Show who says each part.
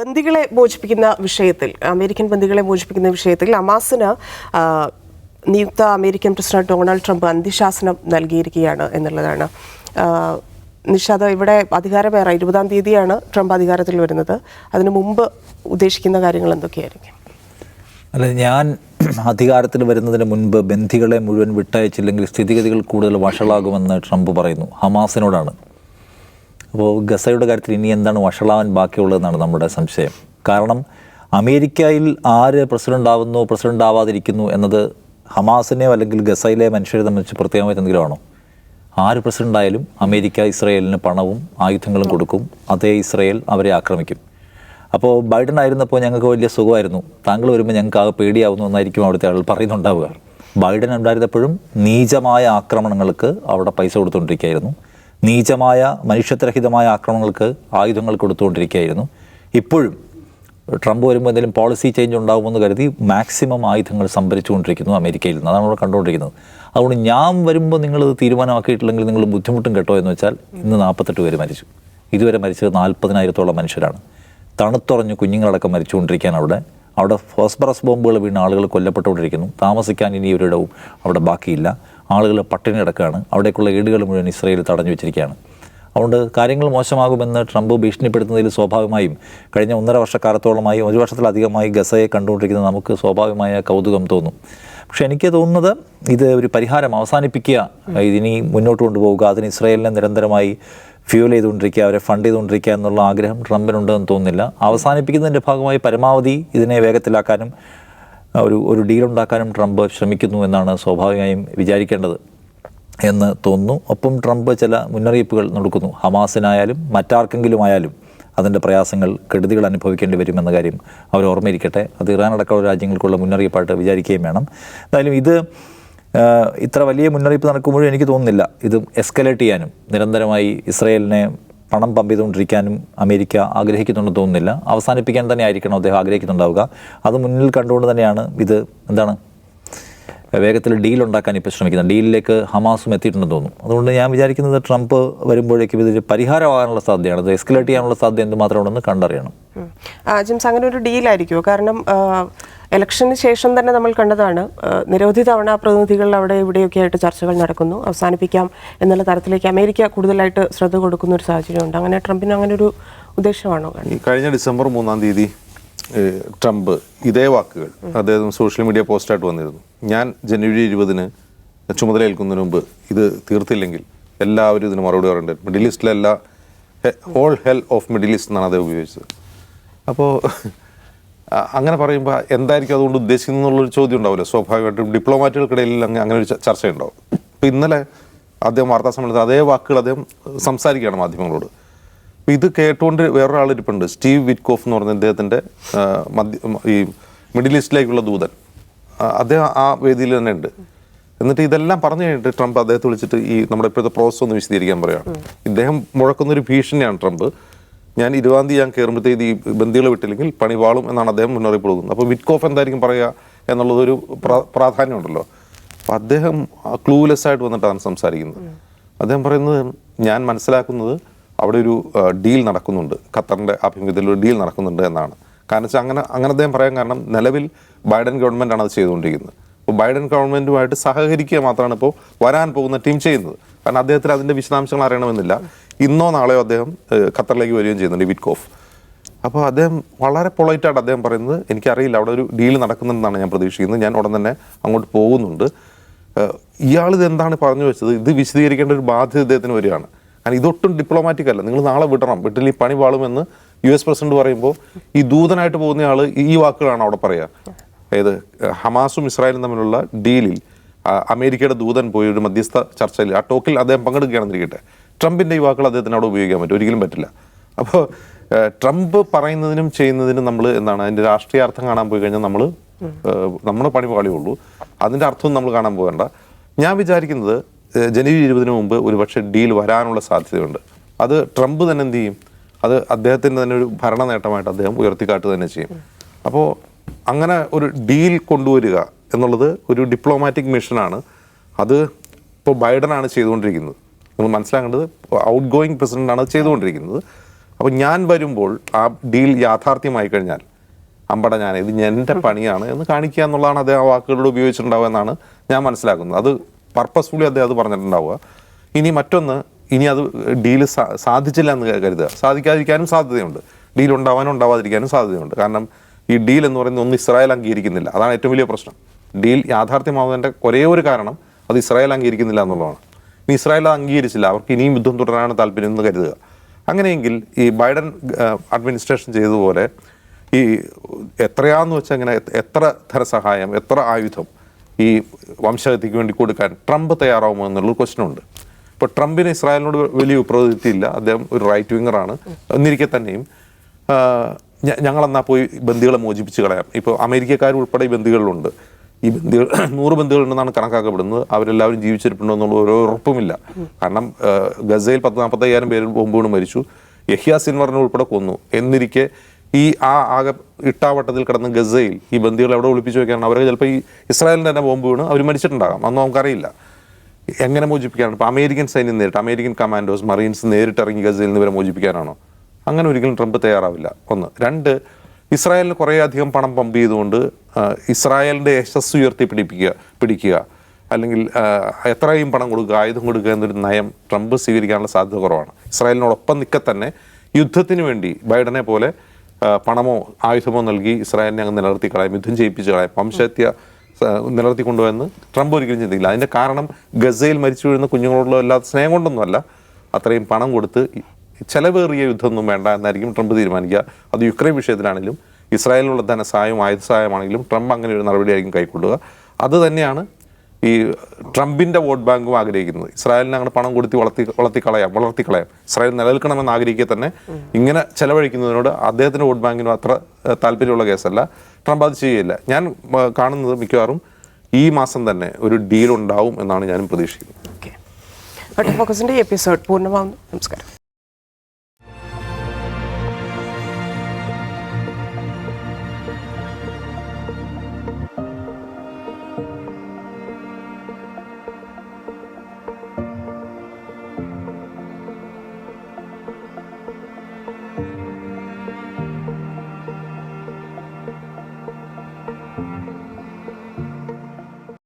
Speaker 1: ബന്ദികളെ മോചിപ്പിക്കുന്ന വിഷയത്തിൽ അമേരിക്കൻ ബന്ദികളെ മോചിപ്പിക്കുന്ന വിഷയത്തിൽ അമാസിന് നിയുക്ത അമേരിക്കൻ പ്രസിഡന്റ് ഡൊണാൾഡ് ട്രംപ് അന്ത്യശാസനം നൽകിയിരിക്കുകയാണ് എന്നുള്ളതാണ്. നിഷാദ് ഇവിടെ അധികാരമേറെ ഇരുപതാം തീയതിയാണ് ട്രംപ് അധികാരത്തിൽ വരുന്നത്. അതിനു മുമ്പ് ഉദ്ദേശിക്കുന്ന കാര്യങ്ങൾ എന്തൊക്കെയായിരിക്കും?
Speaker 2: അല്ല ഞാൻ അധികാരത്തിൽ വരുന്നതിന് മുൻപ് ബന്ധികളെ മുഴുവൻ വിട്ടയച്ചില്ലെങ്കിൽ സ്ഥിതിഗതികൾ കൂടുതൽ വഷളാകുമെന്ന് ട്രംപ് പറയുന്നു. ഹമാസിനോടാണ്. അപ്പോൾ ഗസയുടെ കാര്യത്തിൽ ഇനി എന്താണ് വഷളാവാൻ ബാക്കിയുള്ളതെന്നാണ് നമ്മുടെ സംശയം. കാരണം അമേരിക്കയിൽ ആര് പ്രസിഡന്റ് ആവുന്നു പ്രസിഡന്റ് ആവാതിരിക്കുന്നു എന്നത് ഹമാസിനെയോ അല്ലെങ്കിൽ ഗസയിലെ മനുഷ്യരെ സംബന്ധിച്ച് പ്രത്യേകമായി എന്തെങ്കിലും ആണോ ആര് പ്രസിഡന്റ് ആയാലും അമേരിക്ക ഇസ്രയേലിന് പണവും ആയുധങ്ങളും കൊടുക്കും അതേ ഇസ്രയേൽ അവരെ ആക്രമിക്കും. അപ്പോൾ ബൈഡൻ ആയിരുന്നപ്പോൾ ഞങ്ങൾക്ക് വലിയ സുഖമായിരുന്നു. താങ്കൾ വരുമ്പോൾ ഞങ്ങൾക്ക് ആകെ പേടിയാവുന്നു എന്നായിരിക്കും അവിടുത്തെ ആൾ പറയുന്നുണ്ടാവുക. ബൈഡൻ ഉണ്ടായിരുന്നപ്പോഴും നീചമായ ആക്രമണങ്ങൾക്ക് അവിടെ പൈസ കൊടുത്തുകൊണ്ടിരിക്കുകയായിരുന്നു. നീചമായ മനുഷ്യത്വരഹിതമായ ആക്രമണങ്ങൾക്ക് ആയുധങ്ങൾ കൊടുത്തുകൊണ്ടിരിക്കുകയായിരുന്നു. ഇപ്പോഴും ട്രംപ് വരുമ്പോൾ എന്തെങ്കിലും പോളിസി ചേഞ്ച് ഉണ്ടാകുമെന്ന് കരുതി മാക്സിമം ആയുധങ്ങൾ സംഭരിച്ചുകൊണ്ടിരിക്കുന്നു അമേരിക്കയിൽ നിന്ന്. അതാണ് നമ്മൾ കണ്ടുകൊണ്ടിരിക്കുന്നത്. അതുകൊണ്ട് ഞാൻ വരുമ്പോൾ നിങ്ങളിത് തീരുമാനമാക്കിയിട്ടില്ലെങ്കിൽ നിങ്ങൾ ബുദ്ധിമുട്ടും കേട്ടോ എന്ന് വെച്ചാൽ ഇന്ന് നാൽപ്പത്തെട്ട് പേര് മരിച്ചു. ഇതുവരെ മരിച്ചത് നാൽപ്പതിനായിരത്തോളം മനുഷ്യരാണ്. തണുത്തുറഞ്ഞ് കുഞ്ഞുങ്ങളടക്കം മരിച്ചുകൊണ്ടിരിക്കുകയാണ് അവിടെ. അവിടെ ഫോസ്ബറസ് ബോംബുകൾ വീണ് ആളുകൾ കൊല്ലപ്പെട്ടുകൊണ്ടിരിക്കുന്നു. താമസിക്കാൻ ഇനി ഒരിടവും അവിടെ ബാക്കിയില്ല. ആളുകൾ പട്ടിണി കിടക്കുകയാണ് അവിടേക്കുള്ള ഏടുകൾ മുഴുവൻ ഇസ്രയേൽ തടഞ്ഞു വെച്ചിരിക്കുകയാണ്. അതുകൊണ്ട് കാര്യങ്ങൾ മോശമാകുമെന്ന് ട്രംപ് ഭീഷണിപ്പെടുത്തുന്നതിൽ സ്വാഭാവികമായും കഴിഞ്ഞ ഒന്നര വർഷക്കാലത്തോളമായി ഒരു വർഷത്തിലധികമായി ഗസയെ കണ്ടുകൊണ്ടിരിക്കുന്ന നമുക്ക് സ്വാഭാവികമായ കൗതുകം തോന്നും. പക്ഷേ എനിക്ക് തോന്നുന്നത് ഇത് ഒരു പരിഹാരം അവസാനിപ്പിക്കുക ഇതിനി മുന്നോട്ട് കൊണ്ടുപോവുക അതിന് ഇസ്രയേലിനെ നിരന്തരമായി ഫ്യൂൽ ചെയ്തുകൊണ്ടിരിക്കുക അവരെ ഫണ്ട് ചെയ്തുകൊണ്ടിരിക്കുക എന്നുള്ള ആഗ്രഹം ട്രംപിനുണ്ടെന്ന് തോന്നുന്നില്ല. അവസാനിപ്പിക്കുന്നതിന്റെ ഭാഗമായി പരമാവധി ഇതിനെ വേഗത്തിലാക്കാനും ഒരു ഒരു ഡീലുണ്ടാക്കാനും ട്രംപ് ശ്രമിക്കുന്നു എന്നാണ് സ്വാഭാവികമായും വിചാരിക്കേണ്ടത് എന്ന് തോന്നുന്നു. ഒപ്പം ട്രംപ് ചില മുന്നറിയിപ്പുകൾ നൽകുന്നു. ഹമാസിനായാലും മറ്റാർക്കെങ്കിലും ആയാലും അതിന്റെ പ്രയാസങ്ങൾ കെടുതികൾ അനുഭവിക്കേണ്ടി വരുമെന്ന കാര്യം അവർ ഓർമ്മയിരിക്കട്ടെ. അത് ഇറാൻ അടക്കമുള്ള രാജ്യങ്ങൾക്കുള്ള മുന്നറിയിപ്പായിട്ട് വിചാരിക്കുകയും വേണം. എന്തായാലും ഇത് ഇത്ര വലിയ മുന്നറിയിപ്പ് നടക്കുമ്പോഴും എനിക്ക് തോന്നുന്നില്ല. ഇത് എസ്കലേറ്റ് ചെയ്യാനും നിരന്തരമായി ഇസ്രയേലിനെ പണം പമ്പ് ചെയ്തുകൊണ്ടിരിക്കാനും അമേരിക്ക ആഗ്രഹിക്കുന്നുണ്ടെന്ന് തോന്നുന്നില്ല. അവസാനിപ്പിക്കാൻ തന്നെ ആയിരിക്കണം അദ്ദേഹം ആഗ്രഹിക്കുന്നുണ്ടാവുക. അത് മുന്നിൽ കണ്ടുകൊണ്ട് തന്നെയാണ് ഇത് എന്താണ് വേഗത്തിൽ ഡീൽ ഉണ്ടാക്കാൻ ഇപ്പോൾ ശ്രമിക്കുന്നത്. ഡീലിലേക്ക് ഹമാസും എത്തിയിട്ടുണ്ടെന്ന് തോന്നുന്നു. അതുകൊണ്ട് ഞാൻ വിചാരിക്കുന്നത് ട്രംപ് വരുമ്പോഴേക്കും ഇതൊരു പരിഹാരമാകാനുള്ള സാധ്യതയാണ്. ഇത് എസ്കലേറ്റ് ചെയ്യാനുള്ള സാധ്യത എന്തുമാത്രമാണെന്ന് കണ്ടറിയണം.
Speaker 1: ജിംസ് അങ്ങനെ ഒരു ഡീലായിരിക്കുമോ കാരണം ഇലക്ഷന് ശേഷം തന്നെ നമ്മൾ കണ്ടതാണ് നിരവധി തവണ പ്രതിനിധികൾ അവിടെ ഇവിടെയൊക്കെ ആയിട്ട് ചർച്ചകൾ നടക്കുന്നു. അവസാനിപ്പിക്കാം എന്നുള്ള തരത്തിലേക്ക് അമേരിക്ക കൂടുതലായിട്ട് ശ്രദ്ധ കൊടുക്കുന്ന ഒരു സാഹചര്യമുണ്ട്. അങ്ങനെ ട്രംപിന് അങ്ങനെ ഒരു ഉദ്ദേശമാണോ?
Speaker 3: കഴിഞ്ഞ ഡിസംബർ മൂന്നാം തീയതി ട്രംപ് ഇതേ വാക്കുകൾ അദ്ദേഹം സോഷ്യൽ മീഡിയ പോസ്റ്റായിട്ട് വന്നിരുന്നു. ഞാൻ ജനുവരി ഇരുപതിന് ചുമതലയേൽക്കുന്നതിന് മുമ്പ് ഇത് തീർത്തില്ലെങ്കിൽ എല്ലാവരും ഇതിന് മറുപടി പറയേണ്ടത് middle ഈസ്റ്റിലെല്ലാം all hell of middle east എന്നാണ് അദ്ദേഹം ഉപയോഗിച്ചത്. അപ്പോൾ അങ്ങനെ പറയുമ്പോൾ എന്തായിരിക്കും അതുകൊണ്ട് ഉദ്ദേശിക്കുന്നത് എന്നുള്ളൊരു ചോദ്യം ഉണ്ടാവില്ല. സ്വാഭാവികമായിട്ടും ഡിപ്ലോമാറ്റുകൾക്കിടയിൽ അങ്ങനെ ഒരു ചർച്ച ചർച്ചയുണ്ടാവും. ഇപ്പം ഇന്നലെ അദ്ദേഹം വാർത്താ സമ്മേളനത്തിൽ അതേ വാക്കുകൾ അദ്ദേഹം സംസാരിക്കുകയാണ് മാധ്യമങ്ങളോട്. അപ്പോൾ ഇത് കേട്ടുകൊണ്ട് വേറൊരാൾ ഇരിപ്പുണ്ട് സ്റ്റീവ് വിറ്റ്കോഫ് എന്ന് പറഞ്ഞ അദ്ദേഹത്തിന്റെ മധ്യ ഈ മിഡിൽ ഈസ്റ്റിലേക്കുള്ള ദൂതൻ. അദ്ദേഹം ആ വേദിയിൽ തന്നെ ഉണ്ട്. എന്നിട്ട് ഇതെല്ലാം പറഞ്ഞു കഴിഞ്ഞിട്ട് ട്രംപ് അദ്ദേഹത്തെ വിളിച്ചിട്ട് ഈ നമ്മുടെ ഇപ്പോഴത്തെ പ്രോസസ് ഒന്ന് വിശദീകരിക്കാൻ പറയുകയാണ് ഇദ്ദേഹം മുഴക്കുന്നൊരു ഭീഷണിയാണ് ട്രംപ്. ഞാൻ ഇരുപതാം തീയതി ഞാൻ കയറുമ്പോഴത്തേക്ക് ഈ ബന്ദികൾ വിട്ടില്ലെങ്കിൽ പണി വാളും എന്നാണ് അദ്ദേഹം മുന്നറിയിപ്പ് കൊടുക്കുന്നത്. അപ്പോൾ വിറ്റ്കോഫ് എന്തായിരിക്കും പറയുക എന്നുള്ളതൊരു പ്രാ- പ്രാധാന്യമുണ്ടല്ലോ. അപ്പോൾ അദ്ദേഹം ക്ലൂലെസ് ആയിട്ട് വന്നിട്ടാണ് സംസാരിക്കുന്നത്. അദ്ദേഹം പറയുന്നത് ഞാൻ മനസ്സിലാക്കുന്നത് അവിടെ ഒരു ഡീൽ നടക്കുന്നുണ്ട്. ഖത്തറിന്റെ ആഭിമുഖ്യത്തിൽ ഒരു ഡീൽ നടക്കുന്നുണ്ട് എന്നാണ്. കാരണം വെച്ചാൽ അങ്ങനെ അങ്ങനെ അദ്ദേഹം പറയാൻ കാരണം നിലവിൽ ബൈഡൻ ഗവൺമെന്റ് ആണ് അത് ചെയ്തുകൊണ്ടിരിക്കുന്നത്. അപ്പോൾ ബൈഡൻ ഗവൺമെന്റുമായിട്ട് സഹകരിക്കുക മാത്രമാണ് ഇപ്പോൾ വരാൻ പോകുന്ന ടീം ചെയ്യുന്നത്. കാരണം അദ്ദേഹത്തിന് അതിന്റെ വിശദാംശങ്ങൾ അറിയണമെന്നില്ല. ഇന്നോ നാളെയോ അദ്ദേഹം ഖത്തറിലേക്ക് വരികയും ചെയ്യുന്നുണ്ട് വിറ്റ്കോഫ് അപ്പോൾ അദ്ദേഹം വളരെ പൊളൈറ്റായിട്ട് അദ്ദേഹം പറയുന്നത് എനിക്കറിയില്ല അവിടെ ഒരു ഡീൽ നടക്കുന്നുണ്ടെന്നാണ് ഞാൻ പ്രതീക്ഷിക്കുന്നത്. ഞാൻ ഉടൻ തന്നെ അങ്ങോട്ട് പോകുന്നുണ്ട്. ഇയാൾ ഇത് എന്താണ് പറഞ്ഞു വെച്ചത്? ഇത് വിശദീകരിക്കേണ്ട ഒരു ബാധ്യത ഇദ്ദേഹത്തിന് വരികയാണ്. കാരണം ഇതൊട്ടും ഡിപ്ലോമാറ്റിക് അല്ല. നിങ്ങൾ നാളെ വിടണം വിട്ടിൽ ഈ പണി വാളുമെന്ന് യു എസ് പ്രസിഡന്റ് പറയുമ്പോൾ ഈ ദൂതനായിട്ട് പോകുന്ന ആൾ ഈ വാക്കുകളാണ് അവിടെ പറയുക. ഏത് ഹമാസും ഇസ്രായേലും തമ്മിലുള്ള ഡീലിൽ അമേരിക്കയുടെ ദൂതൻ പോയി ഒരു മധ്യസ്ഥ ചർച്ചയിൽ ആ ടോക്കിൽ അദ്ദേഹം പങ്കെടുക്കുകയാണെന്നിരിക്കട്ടെ ട്രംപിന്റെ യുവാക്കൾ അദ്ദേഹത്തിന് അവിടെ ഉപയോഗിക്കാൻ പറ്റും. ഒരിക്കലും പറ്റില്ല. അപ്പോൾ ട്രംപ് പറയുന്നതിനും ചെയ്യുന്നതിനും നമ്മൾ എന്താണ് അതിന്റെ രാഷ്ട്രീയാർത്ഥം കാണാൻ പോയി കഴിഞ്ഞാൽ നമ്മൾ നമ്മുടെ പണി പാളിയുള്ളൂ അതിന്റെ അർത്ഥം നമ്മൾ കാണാൻ പോകേണ്ട. ഞാൻ വിചാരിക്കുന്നത് ജനുവരി ഇരുപതിന് മുമ്പ് ഒരുപക്ഷെ ഡീൽ വരാനുള്ള സാധ്യതയുണ്ട്. അത് ട്രംപ് തന്നെ എന്ത് ചെയ്യും? അത് അദ്ദേഹത്തിന്റെ തന്നെ ഒരു ഭരണ നേട്ടമായിട്ട് അദ്ദേഹം ഉയർത്തിക്കാട്ടുക തന്നെ ചെയ്യും. അപ്പോൾ അങ്ങനെ ഒരു ഡീൽ കൊണ്ടുവരിക എന്നുള്ളത് ഒരു ഡിപ്ലോമാറ്റിക് മിഷനാണ് അത് ഇപ്പോൾ ബൈഡനാണ് ചെയ്തുകൊണ്ടിരിക്കുന്നത്. നമ്മൾ മനസ്സിലാക്കേണ്ടത് ഔട്ട് ഗോയിങ് പ്രസിഡന്റാണ് അത് ചെയ്തുകൊണ്ടിരിക്കുന്നത്. അപ്പോൾ ഞാൻ വരുമ്പോൾ ആ ഡീൽ യാഥാർത്ഥ്യമായി കഴിഞ്ഞാൽ അമ്പട ഞാൻ ഇത് എന്റെ പണിയാണ് എന്ന് കാണിക്കുക എന്നുള്ളതാണ് അദ്ദേഹം ആ വാക്കുകളിലൂടെ ഉപയോഗിച്ചിട്ടുണ്ടാവുക എന്നാണ് ഞാൻ മനസ്സിലാക്കുന്നത്. അത് പർപ്പസ്ഫുള്ളി അദ്ദേഹം അത് പറഞ്ഞിട്ടുണ്ടാവുക. ഇനി മറ്റൊന്ന് ഇനി അത് ഡീൽ സാധിച്ചില്ല എന്ന് കരുതുക. സാധിക്കാതിരിക്കാനും സാധ്യതയുണ്ട്. ഡീൽ ഉണ്ടാവാനും ഉണ്ടാവാതിരിക്കാനും സാധ്യതയുണ്ട്. കാരണം ഈ ഡീൽ എന്ന് പറയുന്നത് ഒന്നും ഇസ്രായേൽ അംഗീകരിക്കുന്നില്ല. അതാണ് ഏറ്റവും വലിയ പ്രശ്നം. ഡീൽ യാഥാർത്ഥ്യമാവുന്നതിന്റെ ഒരേ ഒരു കാരണം അത് ഇസ്രായേൽ അംഗീകരിക്കുന്നില്ല എന്നുള്ളതാണ്. ഇനി ഇസ്രായേൽ അത് അംഗീകരിച്ചില്ല. അവർക്ക് ഇനിയും യുദ്ധം തുടരാനാണ് താല്പര്യം എന്ന് കരുതുക. അങ്ങനെയെങ്കിൽ ഈ ബൈഡൻ അഡ്മിനിസ്ട്രേഷൻ ചെയ്തതുപോലെ ഈ എത്രയാന്ന് വെച്ചാൽ ഇങ്ങനെ എത്ര ധനസഹായം എത്ര ആയുധം ഈ വംശഹത്യക്ക് വേണ്ടി കൊടുക്കാൻ ട്രംപ് തയ്യാറാവുമോ എന്നുള്ളൊരു ക്വസ്റ്റ്യൻ ഉണ്ട് ഇപ്പോൾ ട്രംപിന് ഇസ്രായേലിനോട് വലിയ പ്രതിനിധിയില്ല അദ്ദേഹം ഒരു റൈറ്റ് വിങ്ങറാണ്. എന്നിരിക്കെ തന്നെയും ആ, ഞ- ഞങ്ങളെന്നാ പോയി ബന്ദികളെ മോചിപ്പിച്ച് കളയാം. ഇപ്പോൾ അമേരിക്കക്കാർ ഉൾപ്പെടെ ഈ ബന്ദികളിലുണ്ട് ഈ ബന്ദികൾ നൂറ് ബന്ദികളുണ്ടെന്നാണ് കണക്കാക്കപ്പെടുന്നത്. അവരെല്ലാവരും ജീവിച്ചിരിപ്പുണ്ടോ എന്നുള്ള ഒരു ഉറപ്പുമില്ല. കാരണം ഗസയിൽ പത്ത് നാൽപ്പത്തയ്യായിരം പേര് ബോംബ് വീണ് മരിച്ചു. യഹ്യ സിൻവറിനെ ഉൾപ്പെടെ കൊന്നു. എന്നിരിക്കെ ഈ ആ ആകെ ഇട്ടാവട്ടത്തിൽ കിടന്ന ഗസയിൽ ഈ ബന്ദികൾ എവിടെ ഒളിപ്പിച്ചു വെക്കാനാണ്? അവരെ ചിലപ്പോൾ ഈ ഇസ്രായേലിന്റെ തന്നെ ബോംബ് വീണ് അവർ മരിച്ചിട്ടുണ്ടാകാം. അന്ന് നമുക്കറിയില്ല. എങ്ങനെ മോചിപ്പിക്കാനാണ്? ഇപ്പോൾ അമേരിക്കൻ സൈന്യം നേരിട്ട് അമേരിക്കൻ കമാൻഡോസ് മറീൻസ് നേരിട്ട് ഇറങ്ങി ഗസയിൽ നിന്ന് ഇവരെ മോചിപ്പിക്കാനാണോ? അങ്ങനെ ഒരിക്കലും ട്രംപ് തയ്യാറാവില്ല. ഒന്ന്. രണ്ട് ഇസ്രായേലിന് കുറേയധികം പണം പമ്പ് ചെയ്തുകൊണ്ട് ഇസ്രായേലിന്റെ യശസ് ഉയർത്തി പിടിപ്പിക്കുക പിടിക്കുക. അല്ലെങ്കിൽ എത്രയും പണം കൊടുക്കുക ആയുധം കൊടുക്കുക എന്നൊരു നയം ട്രംപ് സ്വീകരിക്കാനുള്ള സാധ്യത കുറവാണ്. ഇസ്രായേലിനോടൊപ്പം നിൽക്കെ തന്നെ യുദ്ധത്തിന് വേണ്ടി ബൈഡനെ പോലെ പണമോ ആയുധമോ നൽകി ഇസ്രായേലിനെ അങ്ങ് നിലനിർത്തി കളയാം യുദ്ധം ചെയ്യിപ്പിച്ച് കളയാം വംശഹത്യ നിലനിർത്തി കൊണ്ടുവന്ന് ട്രംപ് ഒരിക്കലും ചിന്തിക്കില്ല അതിന്റെ കാരണം ഗസയിൽ മരിച്ചു വീഴുന്ന കുഞ്ഞുങ്ങളോടുള്ള എല്ലാ സ്നേഹം കൊണ്ടൊന്നുമല്ല അത്രയും പണം കൊടുത്ത് ചെലവേറിയ യുദ്ധമൊന്നും വേണ്ട എന്നായിരിക്കും ട്രംപ് തീരുമാനിക്കുക. അത് യുക്രൈൻ വിഷയത്തിലാണെങ്കിലും ഇസ്രായേലിനുള്ള ധനസഹായം ആയുധ സഹായമാണെങ്കിലും ട്രംപ് അങ്ങനെ ഒരു നടപടിയായിരിക്കും കൈക്കൊള്ളുക. അത് തന്നെയാണ് ഈ ട്രംപിന്റെ വോട്ട് ബാങ്കും ആഗ്രഹിക്കുന്നത്. ഇസ്രായേലിനെ അങ്ങനെ പണം കൊടുത്തി വളർത്തി വളർത്തിക്കളയാം വളർത്തിക്കളയാം. ഇസ്രായേൽ നിലനിൽക്കണമെന്ന് ആഗ്രഹിക്കുക തന്നെ. ഇങ്ങനെ ചെലവഴിക്കുന്നതിനോട് അദ്ദേഹത്തിന്റെ വോട്ട് ബാങ്കിനും അത്ര താല്പര്യമുള്ള കേസല്ല. ട്രംപ് അത് ചെയ്യുകയില്ല ഞാൻ കാണുന്നത് മിക്കവാറും ഈ മാസം തന്നെ ഒരു ഡീൽ ഉണ്ടാവും എന്നാണ് ഞാനും പ്രതീക്ഷിക്കുന്നത്.
Speaker 1: ഓക്കെ. എപ്പിസോഡ് പൂർണമാകുന്നു നമസ്കാരം.